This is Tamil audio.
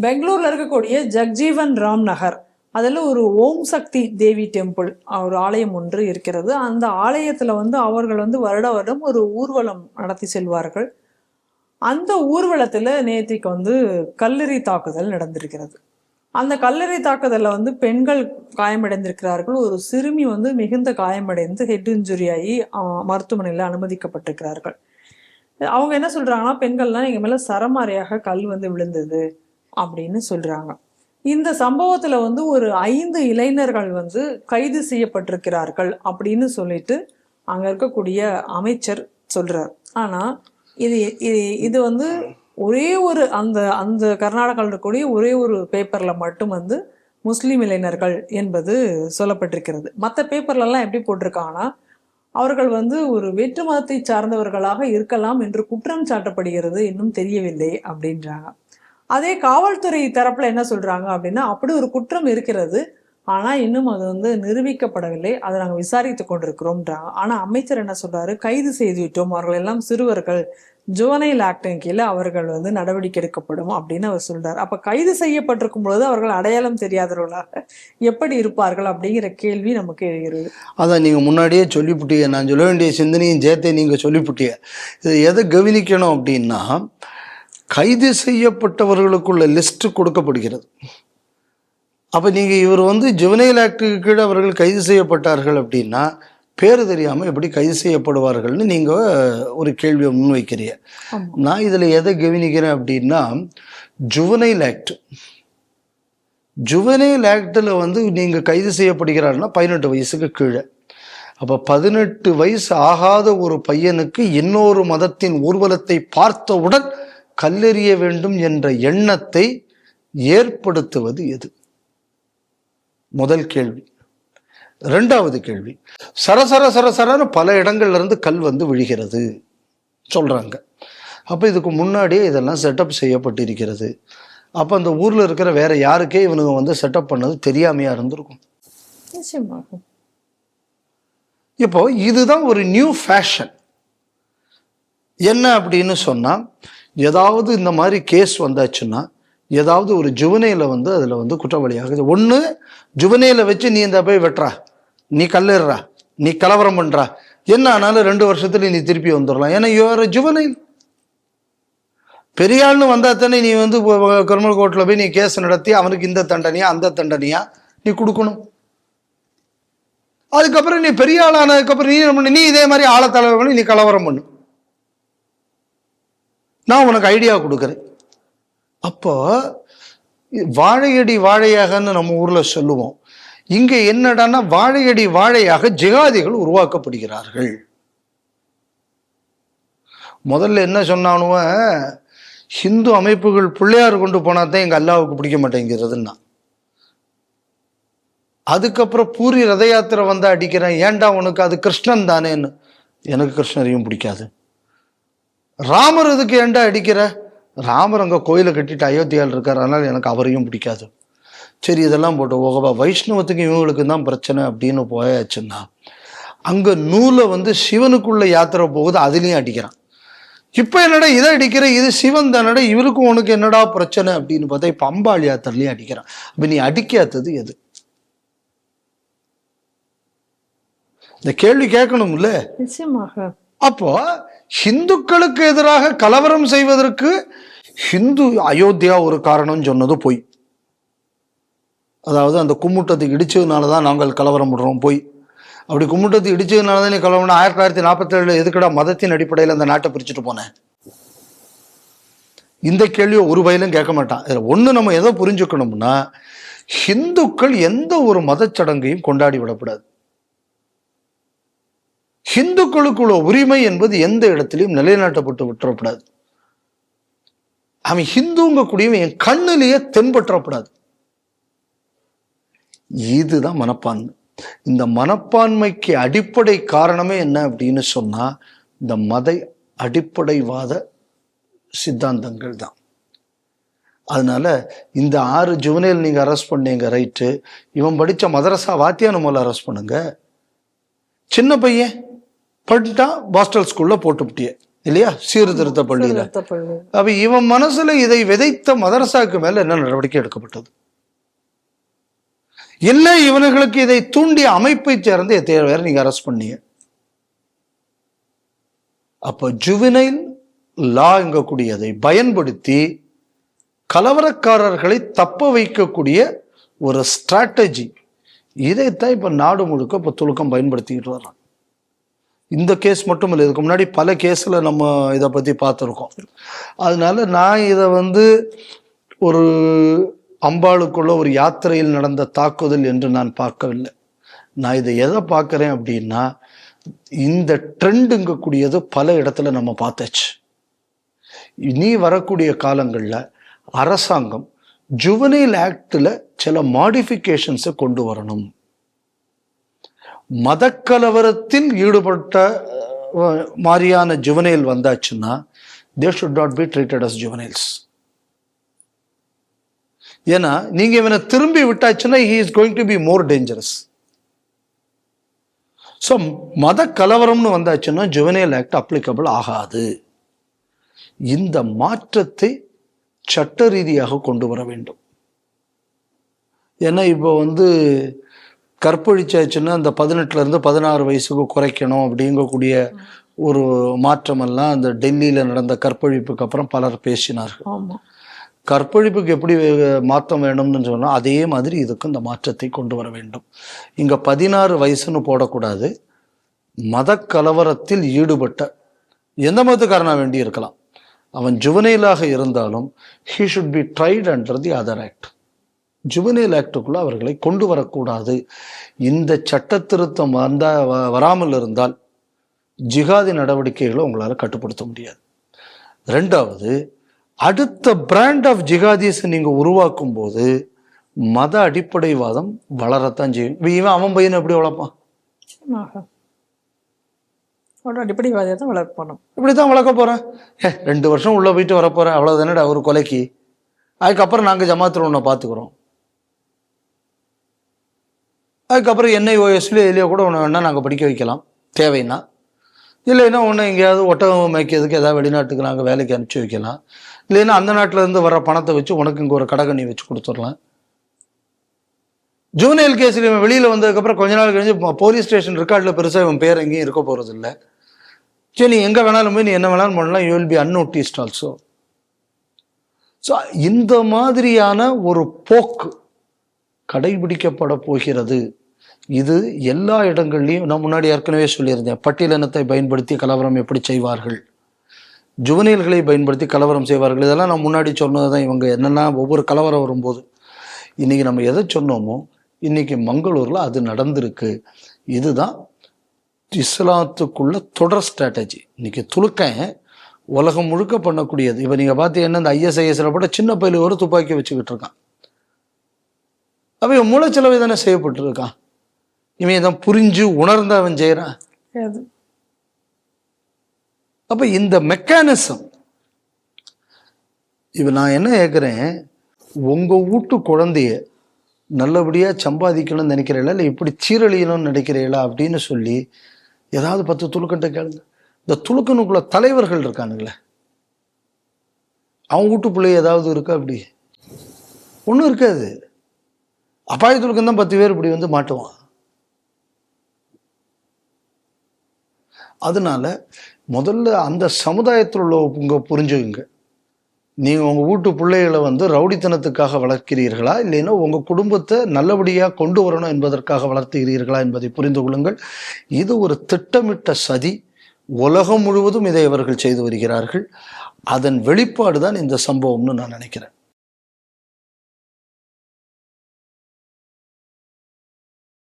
பெங்களூர்ல இருக்கக்கூடிய ஜக்ஜீவன் ராம் நகர். அதில் ஒரு ஓம் சக்தி தேவி டெம்பிள் ஒரு ஆலயம் ஒன்று இருக்கிறது. அந்த ஆலயத்தில் வந்து அவர்கள் வந்து வருட வருடம் ஒரு ஊர்வலம் நடத்தி செல்வார்கள். அந்த ஊர்வலத்தில் நேத்திக்கு வந்து கல்லறி தாக்குதல் நடந்திருக்கிறது. அந்த கல்லறை தாக்குதலில் வந்து பெண்கள் காயமடைந்திருக்கிறார்கள். ஒரு சிறுமி வந்து மிகுந்த காயமடைந்து ஹெட் இன்ஜுரி ஆகி மருத்துவமனையில் அனுமதிக்கப்பட்டிருக்கிறார்கள். அவங்க என்ன சொல்கிறாங்கன்னா பெண்கள்லாம் எங்கள் மேலே சரமாரியாக கல் வந்து விழுந்தது. அப்படின்னு சொல்றாங்க. இந்த சம்பவத்துல வந்து ஒரு ஐந்து இளைஞர்கள் வந்து கைது செய்யப்பட்டிருக்கிறார்கள் அப்படின்னு சொல்லிட்டு அங்க இருக்கக்கூடிய அமைச்சர் சொல்றார். ஆனா இது இது இது வந்து ஒரே ஒரு அந்த அந்த கர்நாடகாவில் இருக்கக்கூடிய ஒரே ஒரு பேப்பர்ல மட்டும் வந்து முஸ்லீம் இளைஞர்கள் என்பது சொல்லப்பட்டிருக்கிறது. மற்ற பேப்பர்லலாம் எப்படி போட்டிருக்காங்கன்னா அவர்கள் வந்து ஒரு வேற்று மதத்தை சார்ந்தவர்களாக இருக்கலாம் என்று குற்றம் சாட்டப்படுகிறது இன்னும் தெரியவில்லை அப்படின்றாங்க. அதே காவல்துறை தரப்புல என்ன சொல்றாங்க அப்படின்னா அப்படி ஒரு குற்றம் இருக்கிறது. ஆனா இன்னும் அது வந்து நிரூபிக்கப்படவில்லை. அதை நாங்கள் விசாரித்து கொண்டிருக்கிறோம்ன்றாங்க ஆனா அமைச்சர் என்ன சொல்றாரு? கைது செய்து விட்டோம். அவர்கள் எல்லாம் சிறுவர்கள். ஜுவனைல் ஆக்டின் கீழே அவர்கள் வந்து நடவடிக்கை எடுக்கப்படும் அப்படின்னு அவர் சொல்றாரு. அப்ப கைது செய்யப்பட்டிருக்கும் பொழுது அவர்கள் அடையாளம் தெரியாதவர்களாக எப்படி இருப்பார்கள் அப்படிங்கிற கேள்வி நமக்கு எழுகிறது. அதான் நீங்கள் முன்னாடியே சொல்லிவிட்டீங்க நான் சொல்ல வேண்டிய சிந்தனையும் சேர்த்தே நீங்கள் சொல்லிவிட்டீங்க இது எதை கவனிக்கணும் அப்படின்னா கைது செய்யப்பட்டவர்களுக்குள்ள லிஸ்ட் கொடுக்கப்படுகிறது. அப்போ நீங்கள் இவர் வந்து ஜுவனைல் ஆக்டுக்கு கீழே அவர்கள் கைது செய்யப்பட்டார்கள் அப்படின்னா பேர் தெரியாமல் எப்படி கைது செய்யப்படுவார்கள்னு நீங்கள் ஒரு கேள்வியை முன்வைக்கிறீங்க. நான் இதில் எதை கவனிக்கிறேன் அப்படின்னா ஜுவனைல் ஆக்ட். ஜுவனைல் ஆக்டில் வந்து நீங்கள் கைது செய்யப்படுகிறாருன்னா பதினெட்டு வயசுக்கு கீழே. அப்போ பதினெட்டு வயசு ஆகாத ஒரு பையனுக்கு இன்னொரு மதத்தின் ஊர்வலத்தை பார்த்தவுடன் கல்லெறிய வேண்டும் என்ற எண்ணத்தை ஏற்படுத்துவது எது? முதல் கேள்வி. ரெண்டாவது கேள்வி. சரசர சரசரன்னு பல இடங்கள்ல இருந்து கல் வந்து விழுகிறது சொல்றாங்க. அப்போ இதுக்கு முன்னாடியே இதெல்லாம் செட்டப் செய்யப்பட்டிருக்கிறது. அப்போ அந்த ஊரில் இருக்கிற வேற யாருக்கே இவனுங்க வந்து செட்டப் பண்ணது தெரியாமையா இருந்திருக்கும். இப்போ இதுதான் ஒரு நியூ ஃபேஷன் என்ன அப்படின்னு சொன்னால் ஏதாவது இந்த மாதிரி கேஸ் வந்தாச்சுன்னா ஏதாவது ஒரு ஜுவனையில் வந்து அதில் வந்து குற்றவாளியாகுது ஒன்று ஜுவனையில் வச்சு நீ இந்த போய் வெட்டுறா நீ கல்லேறுறா நீ கலவரம் பண்ணுறா என்ன ஆனாலும் ரெண்டு வருஷத்துல நீ திருப்பி வந்துடலாம். ஏன்னா யுவர் ஜுவனைல் பெரிய ஆள்னு தானே நீ வந்து கிரிமினல் கோர்ட்டில் போய் நீ கேஸ் நடத்தி அவனுக்கு இந்த தண்டனையா அந்த தண்டனையா நீ கொடுக்கணும். அதுக்கப்புறம் நீ பெரிய ஆள் ஆனதுக்கப்புறம் நீ நீ இதே மாதிரி ஆழத்தலைவர்களும் நீ கலவரம் பண்ணு. நான் உனக்கு ஐடியா கொடுக்குறேன். அப்போ வாழையடி வாழையாகன்னு நம்ம ஊரில் சொல்லுவோம். இங்கே என்னடான்னா வாழையடி வாழையாக ஜிகாதிகள் உருவாக்கப்படுகிறார்கள். முதல்ல என்ன சொன்னானுவன் ஹிந்து அமைப்புகள் பிள்ளையார் கொண்டு போனா தான் எங்கள் அல்லாவுக்கு பிடிக்க மாட்டேங்கிறதுன்னா. அதுக்கப்புறம் பூரி ரத யாத்திரை வந்து அடிக்கிறேன். ஏன்டா உனக்கு? அது கிருஷ்ணன் தானேன்னு. எனக்கு கிருஷ்ணரையும் பிடிக்காது. ராமர் இதுக்கு ஏன்டா அடிக்கிற? ராமர் அங்கே கோயிலை கட்டிட்டு அயோத்தியாவில் இருக்கார். அதனால் எனக்கு அவரையும் பிடிக்காது. சரி இதெல்லாம் போட்டு ஓகப்பா. வைஷ்ணவத்துக்கு இவங்களுக்கு தான் பிரச்சனை அப்படின்னு போயாச்சுன்னா அங்கே நூலை வந்து சிவனுக்குள்ள யாத்திரை போகுது அதுலேயும் அடிக்கிறான். இப்போ என்னடா இதை அடிக்கிற? இது சிவன் தானடா இவருக்கும் உனக்கு என்னடா பிரச்சனை அப்படின்னு பார்த்தா இப்போ அம்பாள் அடிக்கிறான். அப்போ நீ அடிக்காதது எது? இந்த கேள்வி கேட்கணும்ல? நிச்சயமாக. அப்போ ஹிந்துக்களுக்கு எதிராக கலவரம் செய்வதற்கு ஹிந்து அயோத்தியா ஒரு காரணம் சொன்னது பொய். அதாவது அந்த கும்முட்டத்தை இடிச்சதுனால தான் நாங்கள் கலவரம் விடுறோம் பொய். அப்படி கும்முட்டத்தை இடிச்சதுனால தான் நீ கலவரம் ஆயிரத்தி தொள்ளாயிரத்தி நாற்பத்தேழில் எதுக்கடா மதத்தின் அடிப்படையில் அந்த நாட்டை பிரிச்சுட்டு போனேன்? இந்த கேள்வியை ஒரு வயலும் கேட்க மாட்டான். இதில் ஒன்று நம்ம எதை புரிஞ்சுக்கணும்னா ஹிந்துக்கள் எந்த ஒரு மதச்சடங்கையும் கொண்டாடி விடக்கூடாது. ஹிந்துக்களுக்குள்ள உரிமை என்பது எந்த இடத்திலையும் நிலைநாட்டப்பட்டு விட்டுறப்படாது. அவன் ஹிந்துங்க கூடியவன் என் கண்ணிலேயே தென்பற்றப்படாது. இதுதான் மனப்பான்மை. இந்த மனப்பான்மைக்கு அடிப்படை காரணமே என்ன அப்படின்னு சொன்னா இந்த மத அடிப்படைவாத சித்தாந்தங்கள் தான். அதனால இந்த ஆறு ஜுவனையில் நீங்க அரெஸ்ட் பண்ணீங்க ரைட்டு இவன் படிச்ச மதரசா வாத்தியான மூலம் அரெஸ்ட் பண்ணுங்க. சின்ன பையன் பண்ணிட்டான் பாஸ்டல் ஸ்கூல்ல போட்டுவிட்டிய இல்லையா? சீர்திருத்த பள்ளியில அப்ப இவன் மனசுல இதை விதைத்த மதரசாக்கு மேல என்ன நடவடிக்கை எடுக்கப்பட்டது? இல்ல இவனுங்களுக்கு இதை தூண்டிய அமைப்பை சேர்ந்து எத்தனை பேர் நீங்க அரெஸ்ட் பண்ணீங்க? அப்ப ஜுவினைல் லாங்கக்கூடியதை பயன்படுத்தி கலவரக்காரர்களை தப்ப வைக்கக்கூடிய ஒரு ஸ்ட்ராட்டஜி இதைத்தான் இப்ப நாடு முழுக்க இப்ப துலுக்கம் பயன்படுத்திக்கிட்டு வர்றான் இந்த கேஸ் மட்டும் இல்லை இதுக்கு முன்னாடி பல கேஸில் நம்ம இதை பற்றி பார்த்துருக்கோம். அதனால நான் இதை வந்து ஒரு அம்பாளுக்குள்ள ஒரு யாத்திரையில் நடந்த தாக்குதல் என்று நான் பார்க்கவில்லை. நான் இதை எதை பார்க்குறேன் அப்படின்னா இந்த ட்ரெண்டுங்கக்கூடியது பல இடத்துல நம்ம பார்த்தாச்சு. இனி வரக்கூடிய காலங்களில் அரசாங்கம் ஜுவனைல் ஆக்டில் சில மாடிஃபிகேஷன்ஸை கொண்டு வரணும். மதக்கலவரத்தில் ஈடுபட்ட மாதிரியான ஜுவனைல் வந்தாச்சுன்னா they should not be treated as juveniles ஏன்னா நீங்க இவனை திரும்பி விட்டாச்சுன்னா he is going to be more dangerous so மத கலவரம்னு வந்தாச்சுன்னா ஜுவனைல் ஆக்ட் அப்ளிகபிள் ஆகாது. இந்த மாற்றத்தை சட்ட ரீதியாக கொண்டு வர வேண்டும். ஏன்னா இப்போ வந்து கற்பழிச்சாச்சுன்னா அந்த பதினெட்டுல இருந்து பதினாறு வயசுக்கு குறைக்கணும் அப்படிங்கக்கூடிய ஒரு மாற்றமெல்லாம் அந்த டெல்லியில நடந்த கற்பழிப்புக்கு அப்புறம் பலர் பேசினார்கள். கற்பழிப்புக்கு எப்படி மாற்றம் வேணும்னு சொன்னா அதே மாதிரி இதுக்கு இந்த மாற்றத்தை கொண்டு வர வேண்டும். இங்க பதினாறு வயசுன்னு போடக்கூடாது. மத கலவரத்தில் ஈடுபட்ட எந்த மதத்துக்காரனா வேண்டி இருக்கலாம். அவன் ஜுவனைலாக இருந்தாலும் he should be tried under the other act juvenile act அவர்களை கொண்டு வரக்கூடாது. இந்த சட்ட திருத்தம் வந்தா வராமல் இருந்தால் ஜிகாதி நடவடிக்கைகளை உங்களால கட்டுப்படுத்த முடியாது. ரெண்டாவது அடுத்த பிராண்ட் ஆஃப் ஜிகாதிஸ் நீங்க உருவாக்கும் போது மத அடிப்படைவாதம் வளரத்தான் செய்யும். இவன் அவன் பையனை எப்படி வளர்ப்பான்? ஆஹா. அவரோட அடிப்படைவாதியை தான் வளர்க்க போறேன். ஏ ரெண்டு வருஷம் உள்ள போயிட்டு வர போறேன் அவ்வளவுதானடா ஒரு கொலைக்கு? அதுக்கப்புறம் நாங்க ஜமாத்துல உன்னை பாத்துக்கிறோம் அதுக்கப்புறம் என்ஐஓஎஸ்ல எதுலையோ கூட உன்னை வேணால் நாங்கள் படிக்க வைக்கலாம். தேவைன்னா. இல்லைன்னா ஒன்று எங்கேயாவது ஒட்டகம் மேய்க்கிறதுக்கு ஏதாவது வெளிநாட்டுக்கு நாங்கள் வேலைக்கு அனுப்பிச்சி வைக்கலாம். இல்லைன்னா அந்த நாட்டிலேருந்து வர பணத்தை வச்சு உனக்கு இங்கே ஒரு கடகண்ணி வச்சு கொடுத்துடலாம். ஜூனியல் கேஸில் இவன் வெளியில் வந்ததுக்கப்புறம் கொஞ்ச நாள் கழிஞ்சு போலீஸ் ஸ்டேஷன் ரெக்கார்டில் பெருசாக இவன் பேர் எங்கேயும் இருக்க போகிறது இல்லை சரி நீ எங்கே வேணாலும் போய் நீ என்ன வேணாலும் பண்ணலாம். You will be unnoticed also so இந்த மாதிரியான ஒரு போக்கு கடைபிடிக்கப்பட போகிறது. இது எல்லா இடங்கள்லையும் நான் முன்னாடி ஏற்கனவே சொல்லியிருந்தேன். பட்டியலினத்தை பயன்படுத்தி கலவரம் எப்படி செய்வார்கள்? ஜுவனியல்களை பயன்படுத்தி கலவரம் செய்வார்கள். இதெல்லாம் நான் முன்னாடி சொன்னது தான் இவங்க. என்னென்னா ஒவ்வொரு கலவரம் வரும்போது இன்னைக்கு நம்ம எதை சொன்னோமோ இன்றைக்கி மங்களூரில் அது நடந்திருக்கு. இதுதான் இஸ்லாத்துக்குள்ள தொடர் ஸ்ட்ராட்டஜி இன்றைக்கி துலுக்கன் உலகம் முழுக்க பண்ணக்கூடியது. இப்போ நீங்கள் பார்த்தீங்கன்னா இந்த ஐஎஸ்ஐஎஸ்ல கூட சின்ன பையில ஒரு துப்பாக்கி வச்சுக்கிட்டு இருக்கான். அப்போ மூளைச்சலவை தானே செய்யப்பட்டிருக்கான். இவன் இதை புரிஞ்சு உணர்ந்து அவன் செய்கிறான் அப்ப இந்த மெக்கானிசம் இப்ப நான் என்ன கேட்குறேன் உங்க வீட்டு குழந்தைய நல்லபடியா சம்பாதிக்கணும்னு நினைக்கிறீங்களா? இல்லை இப்படி சீரழியணும்னு நினைக்கிறீங்களா? அப்படின்னு சொல்லி ஏதாவது பத்து துலுக்கன்ட்ட கேளுங்க. இந்த துலுக்கனுக்குள்ள தலைவர்கள் இருக்கானுங்களே. அவன் வீட்டு பிள்ளை ஏதாவது இருக்கா அப்படி ஒன்றும் இருக்காது. அப்பாய துலுக்கன் தான் பத்து பேர் இப்படி வந்து மாட்டுவான். அதனால முதல்ல அந்த சமுதாயத்தில் உள்ளவங்க புரிஞ்சுக்குங்க. நீங்கள் உங்கள் வீட்டு பிள்ளைகளை வந்து ரவுடித்தனத்துக்காக வளர்க்கிறீர்களா? இல்லைன்னா உங்கள் குடும்பத்தை நல்லபடியாக கொண்டு வரணும் என்பதற்காக வளர்த்துகிறீர்களா என்பதை புரிந்து கொள்ளுங்கள். இது ஒரு திட்டமிட்ட சதி. உலகம் முழுவதும் இதை அவர்கள் செய்து வருகிறார்கள். அதன் வெளிப்பாடு தான் இந்த சம்பவம்னு நான் நினைக்கிறேன்.